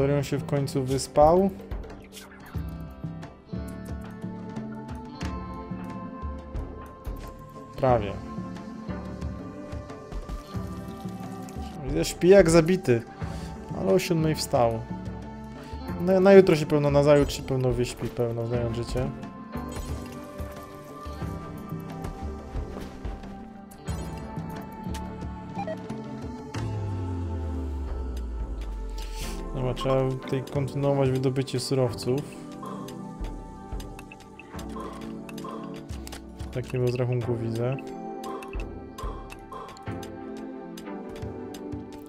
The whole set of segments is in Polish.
Dorian się w końcu wyspał. Prawie. Widzę, śpi jak zabity. Ale o 7 wstał. Na, na jutro się pełno, na zajutrz się pełno wyśpi, pełno znając życie. Trzeba tutaj kontynuować wydobycie surowców. W takim rozrachunku widzę.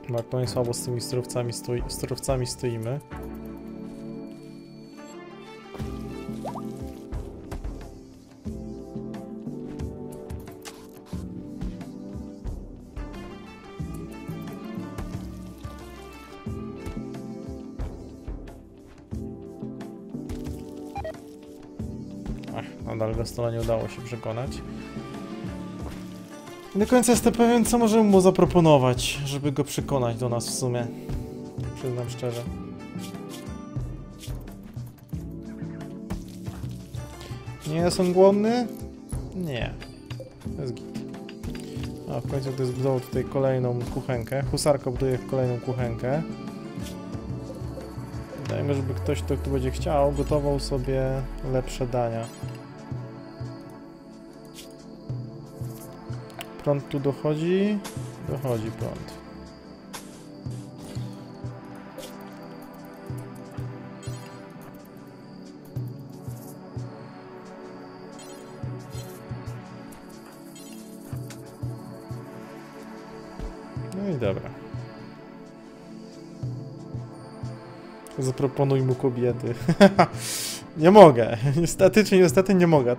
Bo aktualnie słabo z tymi surowcami, stoi, surowcami stoimy. Gastola nie udało się przekonać. Nie do końca jestem pewien, co możemy mu zaproponować, żeby go przekonać do nas w sumie. Przyznam szczerze. Nie jest on głodny? Nie. Jest git. A w końcu ktoś zbudował tutaj kolejną kuchenkę. Husarka buduje kolejną kuchenkę. Dajmy, żeby ktoś, kto tu będzie chciał, gotował sobie lepsze dania. Prąd tu dochodzi? Dochodzi prąd. No i dobra. Zaproponuj mu kobiety. nie mogę. Niestety czy niestety nie mogę.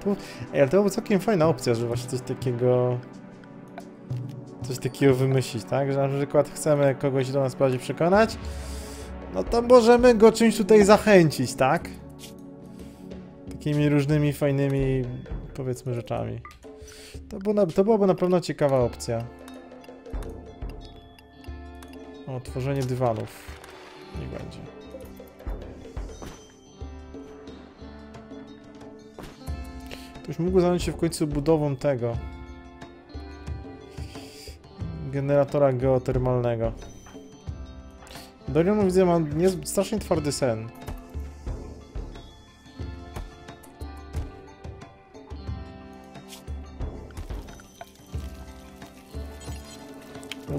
Ej, ale to była całkiem fajna opcja, że właśnie coś takiego... Coś takiego wymyślić, tak? Że na przykład chcemy kogoś do nas bardziej przekonać, no to możemy go czymś tutaj zachęcić, tak? Takimi różnymi fajnymi, powiedzmy, rzeczami. To, było to byłaby na pewno ciekawa opcja. O, tworzenie dywanów. Nie będzie. Ktoś mógł zająć się w końcu budową tego. Generatora geotermalnego. Dorian widzę ma nie, strasznie twardy sen.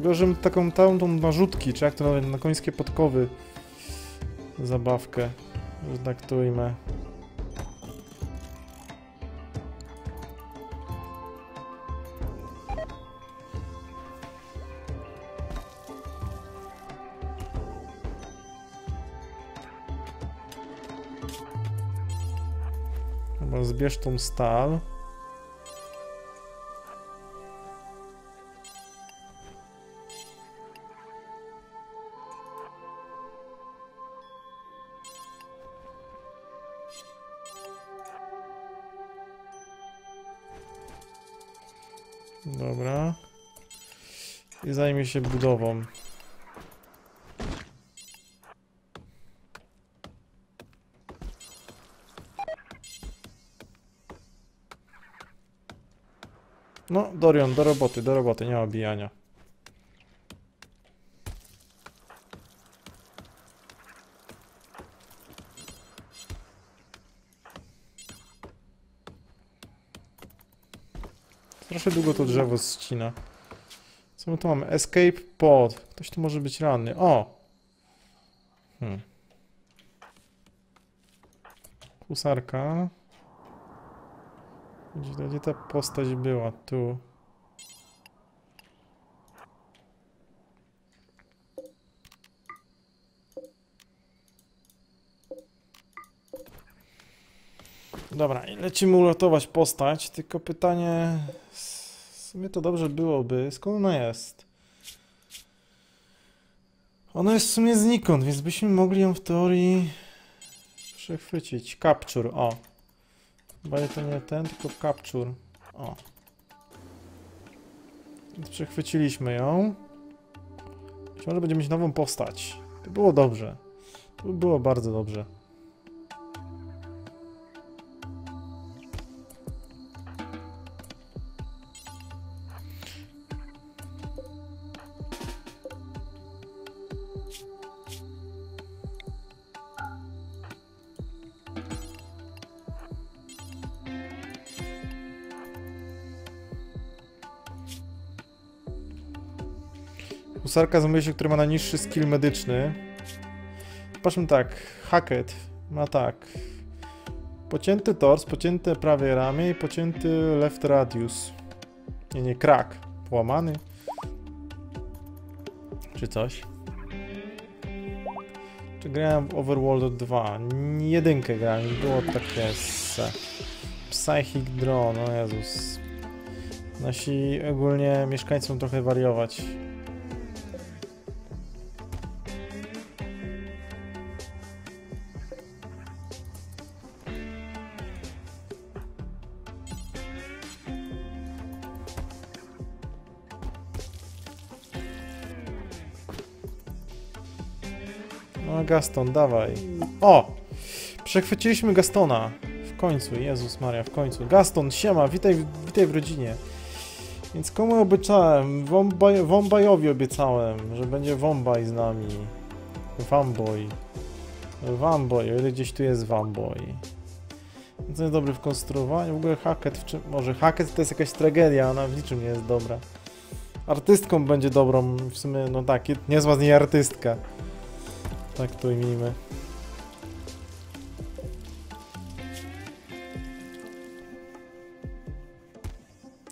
Ułożymy taką całą tą narzutki, czy jak to nawet na końskie podkowy zabawkę, że tak. Zbierz tą stal. Dobra. I zajmie się budową. No, Dorian, do roboty, do roboty, nie ma bijania. Strasznie długo to drzewo ścina. Co my tu mamy? Escape pod. Ktoś tu może być ranny. O! Hmm. Husarka. Gdzie, gdzie ta postać była? Tu. Dobra, i lecimy uratować postać, tylko pytanie... W sumie to dobrze byłoby. Skąd ona jest? Ona jest w sumie znikąd, więc byśmy mogli ją w teorii przechwycić. Capture, o. Chyba to nie ten, tylko capture. O. Więc przechwyciliśmy ją. Być może będziemy mieć nową postać. To było dobrze. To by było bardzo dobrze. Husarka z myśli, który ma najniższy skill medyczny. Patrzmy tak, Hackett ma tak. Pocięty tors, pocięte prawie ramię i pocięty left radius. Nie, nie, krak. Połamany. Czy coś. Czy grałem w Overworld 2? Jedynkę grałem, było takie se. Psychic Drone, o Jezus. Nasi ogólnie mieszkańcy trochę wariować. No Gaston, dawaj. O! Przechwyciliśmy Gastona. W końcu, Jezus Maria, w końcu. Gaston, siema, witaj, witaj w rodzinie. Więc komu obiecałem? Wombaj, Wombajowi obiecałem, że będzie Wombaj z nami. Wamboy. Wamboy, o ile gdzieś tu jest Wamboy. Więc jest dobry w konstruowaniu. W ogóle Hackett w czym... Może Hackett to jest jakaś tragedia, ona w niczym nie jest dobra. Artystką będzie dobrą, w sumie, no tak, niezła z niej artystka. Tak to ujmijmy.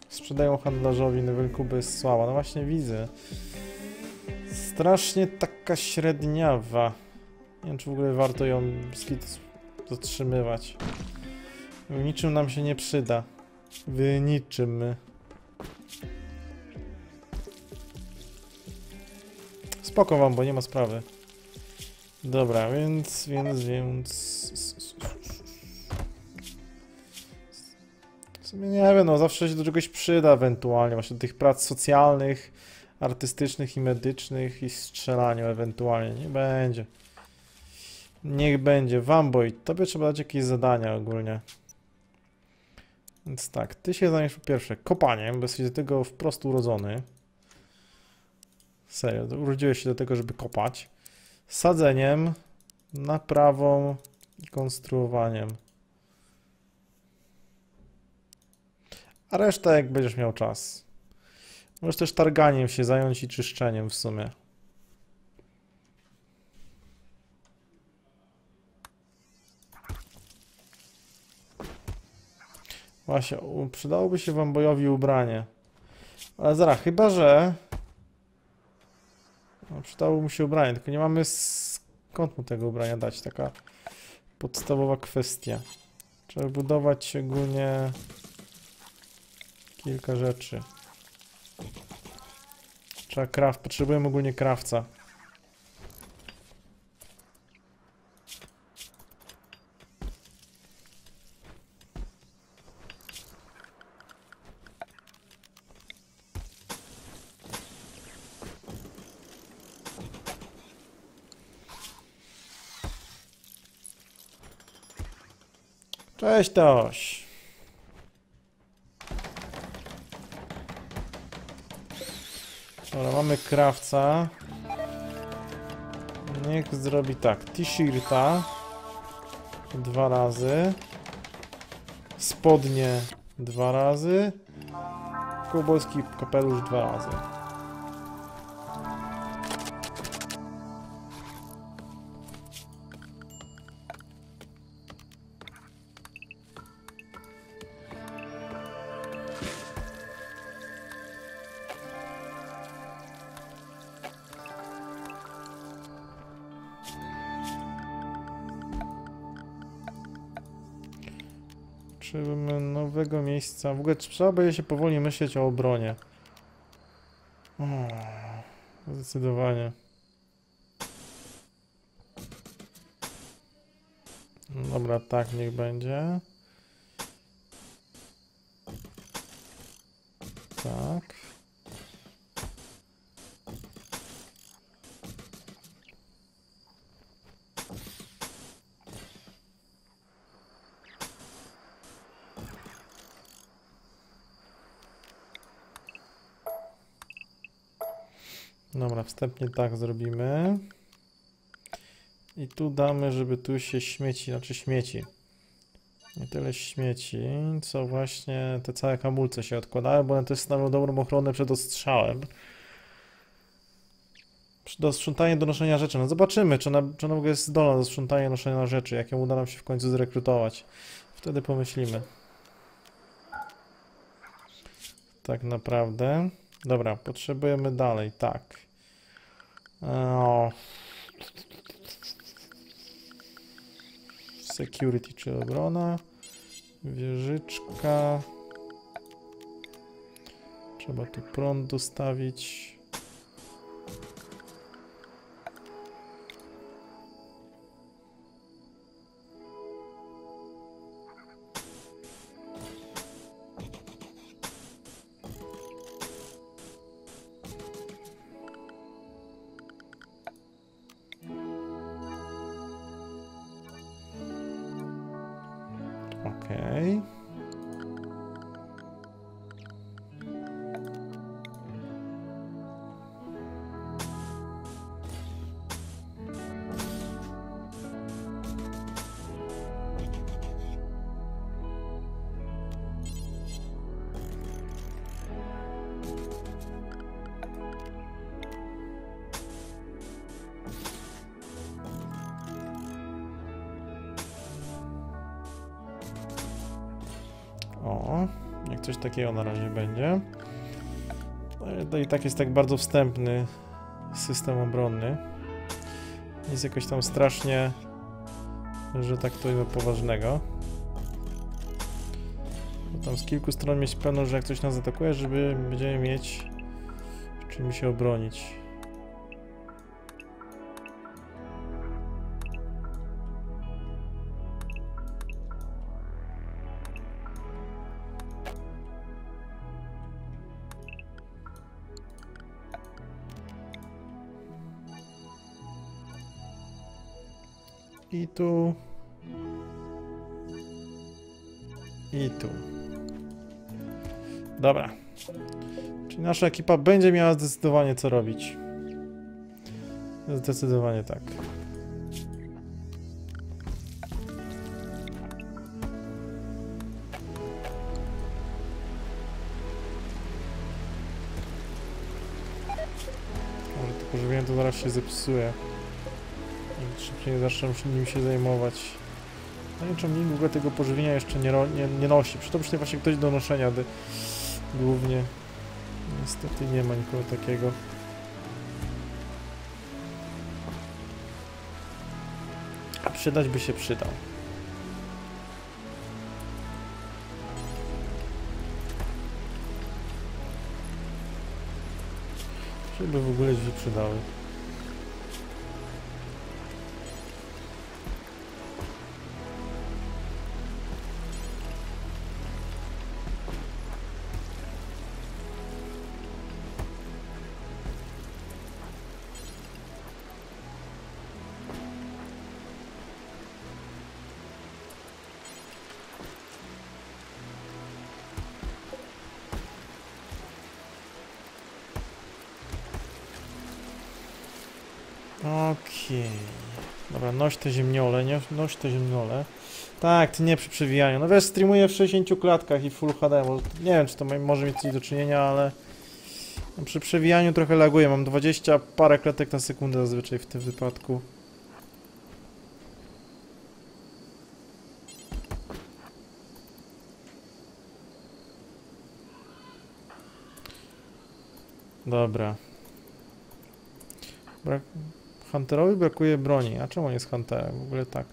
Sprzedają handlarzowi na rynku bez słała. No właśnie widzę. Strasznie taka średniawa. Nie wiem, czy w ogóle warto ją zatrzymywać. W niczym nam się nie przyda. W niczym. Spoko wam, bo nie ma sprawy. Dobra, więc, więc, więc... W sumie nie wiem, no zawsze się do czegoś przyda ewentualnie, właśnie do tych prac socjalnych, artystycznych i medycznych i strzelaniu ewentualnie, nie będzie. Niech będzie. Wamboy, tobie trzeba dać jakieś zadania ogólnie. Więc tak, ty się zajmiesz po pierwsze kopaniem, bo jesteś do tego wprost urodzony. Serio, urodziłeś się do tego, żeby kopać sadzeniem, naprawą i konstruowaniem. A reszta jak będziesz miał czas. Możesz też targaniem się zająć i czyszczeniem w sumie. Właśnie, przydałoby się wam bojowi ubranie. Ale zaraz, chyba że przydało mu się ubranie, tylko nie mamy skąd mu tego ubrania dać. Taka podstawowa kwestia. Trzeba budować ogólnie kilka rzeczy. Trzeba craft, potrzebujemy ogólnie krawca. Cześć Toś. Dobra, mamy krawca. Niech zrobi tak. T-shirta. Dwa razy. Spodnie dwa razy. Kowbojski kapelusz dwa razy. Potrzebujemy nowego miejsca. W ogóle trzeba będzie się powoli myśleć o obronie. O, zdecydowanie. Dobra, tak niech będzie. Dobra, wstępnie tak zrobimy. I tu damy, żeby tu się śmieci, znaczy śmieci. Nie tyle śmieci, co właśnie te całe hamulce się odkładały, bo one też stanowią dobrą ochronę przed ostrzałem. Do sprzątania, do noszenia rzeczy. No zobaczymy, czy ona, czy ona w ogóle jest zdolna do sprzątania noszenia rzeczy, jak ją uda nam się w końcu zrekrutować. Wtedy pomyślimy. Tak naprawdę. Dobra, potrzebujemy dalej, tak. O. Security, czy obrona. Wieżyczka. Trzeba tu prąd dostawić. Okej. Takiego na razie będzie. No To i tak jest tak bardzo wstępny system obronny. Nic jakoś tam strasznie, że tak to ujmę, poważnego. Bo tam z kilku stron mieć pewność, że jak coś nas atakuje, żeby będziemy mieć czym się obronić. I tu. I tu. Dobra. Czyli nasza ekipa będzie miała zdecydowanie co robić. Zdecydowanie tak. Może to pożywienie to zaraz się zepsuje. Szybciej zacznę się nim się zajmować. No nie czemu nikt w ogóle tego pożywienia jeszcze nie, nie, nie nosi. Przy to przyszedł właśnie ktoś do noszenia głównie. Niestety nie ma nikogo takiego. A przydać by się przydał. Żeby w ogóle drzwi przydały. Okej. Dobra, noś te ziemniole, nie, noś te ziemniole. Tak, ty nie przy przewijaniu. No wiesz, streamuję w 60 klatkach i Full HD. Może, nie wiem, czy to może mieć coś do czynienia, ale no, przy przewijaniu trochę laguję. Mam 20 parę klatek na sekundę zazwyczaj w tym wypadku. Dobra. Brak... Hunterowi brakuje broni. A czemu on jest hunterem? W ogóle tak.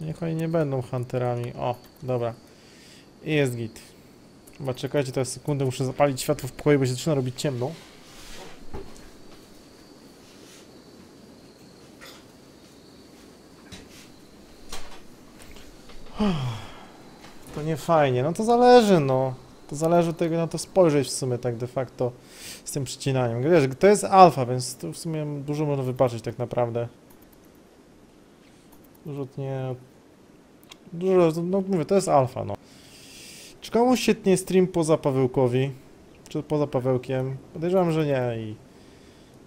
Niech oni nie będą hunterami. O, dobra. I jest git. Chyba czekajcie teraz sekundę, muszę zapalić światło w pokoju, bo się zaczyna robić ciemno. To nie fajnie. No to zależy, no. To zależy od tego, na to spojrzeć w sumie tak de facto z tym przycinaniem. Wiesz, to jest alfa, więc tu w sumie dużo można wybaczyć tak naprawdę. Dużo nie... Dużo, no mówię, to jest alfa, no. Czy komuś się tnie stream poza Pawełkowi? Czy poza Pawełkiem? Podejrzewam, że nie i...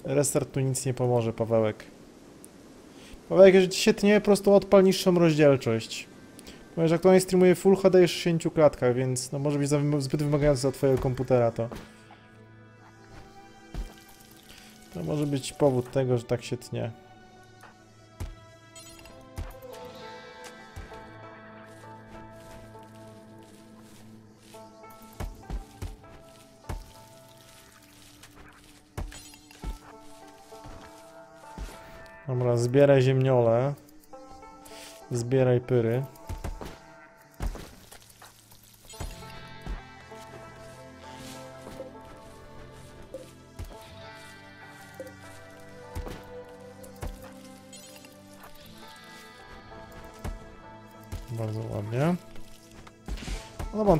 Restart tu nic nie pomoże, Pawełek. Pawełek, jeżeli ci się tnie, po prostu odpal niższą rozdzielczość. Ponieważ aktualnie streamuję Full HD w 60 klatkach, więc no może być zbyt wymagające dla twojego komputera to. To może być powód tego, że tak się tnie. Dobra, zbieraj ziemniole. Zbieraj pyry.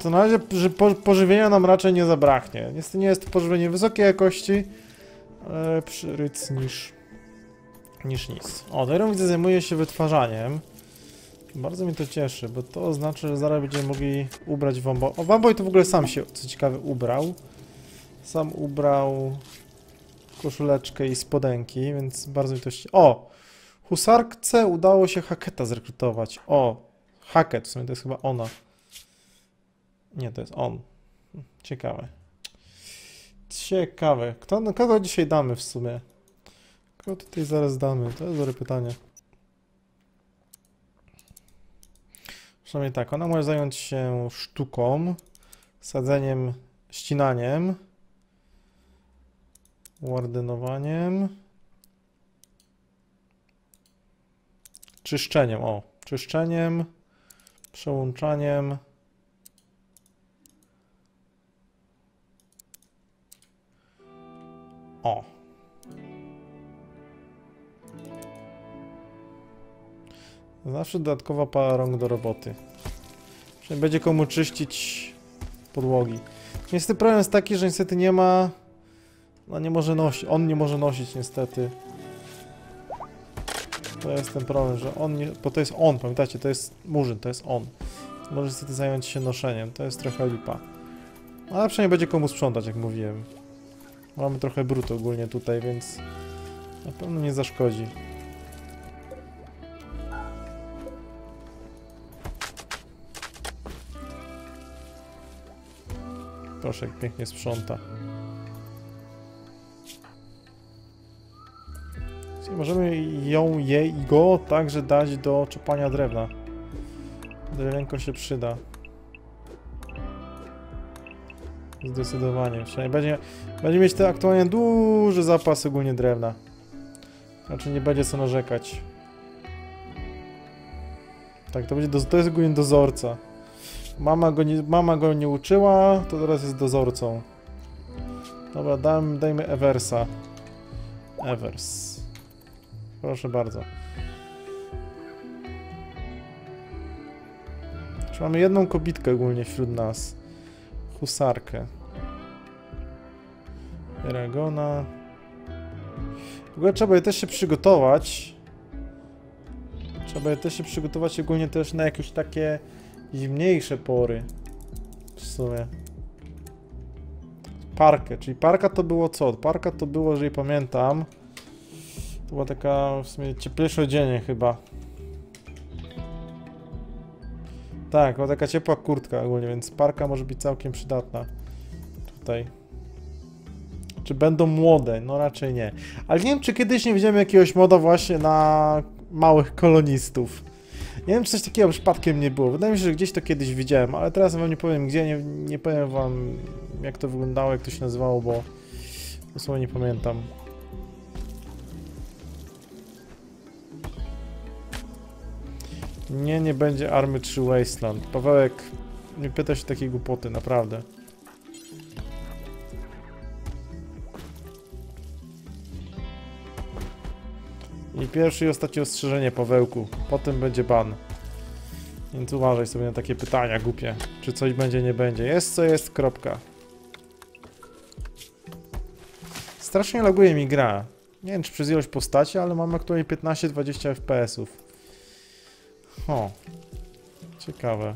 To na razie pożywienia nam raczej nie zabraknie. Niestety nie jest to pożywienie wysokiej jakości, ale lepszy ryc niż, niż nic. O, Dairon widzę zajmuje się wytwarzaniem. Bardzo mnie to cieszy, bo to oznacza, że zaraz będziemy mogli ubrać Wambo. O, Wamboj to w ogóle sam się, co ciekawe, ubrał. Sam ubrał koszuleczkę i spodenki, więc bardzo mi to się... O! Husarce udało się Haketa zrekrutować. O! Haket, w sumie to jest chyba ona. Nie, to jest on. Ciekawe. Ciekawe. Kto, no, kogo dzisiaj damy w sumie? Kogo tutaj zaraz damy? To jest dobre pytanie. Przynajmniej tak, ona może zająć się sztuką, sadzeniem, ścinaniem, wardynowaniem, czyszczeniem, o, czyszczeniem, przełączaniem, o. Zawsze dodatkowa para rąk do roboty. Przynajmniej będzie komu czyścić podłogi. Niestety problem jest taki, że niestety nie ma... No nie może nosić, on nie może nosić niestety. To jest ten problem, że on nie... Bo to jest on, pamiętacie, to jest murzyn, to jest on. Może niestety zająć się noszeniem, to jest trochę lipa. Ale przynajmniej będzie komu sprzątać, jak mówiłem. Mamy trochę brutu ogólnie tutaj, więc... Na pewno nie zaszkodzi. Proszę, jak pięknie sprząta. Czyli możemy ją, jej i go także dać do czepania drewna. Drewienko się przyda. Zdecydowanie. Przynajmniej będzie, będzie mieć te aktualnie duży zapas ogólnie drewna. Znaczy nie będzie co narzekać. Tak, to będzie do, to jest ogólnie dozorca. Mama go, nie, mama go nie uczyła, to teraz jest dozorcą. Dobra, dam, dajmy Eversa. Evers. Proszę bardzo. Czy mamy jedną kobitkę ogólnie wśród nas? Husarkę. Eragona. W ogóle trzeba je też się przygotować. Trzeba je też się przygotować ogólnie też na jakieś takie zimniejsze pory. W sumie. Parkę, czyli parka to było co? Parka to było, jeżeli pamiętam. To była taka w sumie cieplejsze odzienie chyba. Tak, była taka ciepła kurtka ogólnie, więc parka może być całkiem przydatna. Tutaj. Czy będą młode? No raczej nie. Ale nie wiem, czy kiedyś nie widziałem jakiegoś moda właśnie na małych kolonistów. Nie wiem, czy coś takiego przypadkiem nie było. Wydaje mi się, że gdzieś to kiedyś widziałem, ale teraz wam nie powiem gdzie, nie, nie powiem wam jak to wyglądało, jak to się nazywało, bo dosłownie nie pamiętam. Nie, nie będzie Army 3 Wasteland. Pawełek, nie pyta się takiej głupoty, naprawdę. I pierwsze i ostatnie ostrzeżenie, Pawełku. Potem będzie ban. Więc uważaj sobie na takie pytania głupie. Czy coś będzie, nie będzie. Jest co jest, kropka. Strasznie laguje mi gra. Nie wiem, czy przez ilość postaci, ale mam aktualnie 15-20 FPS-ów. O. Ciekawe.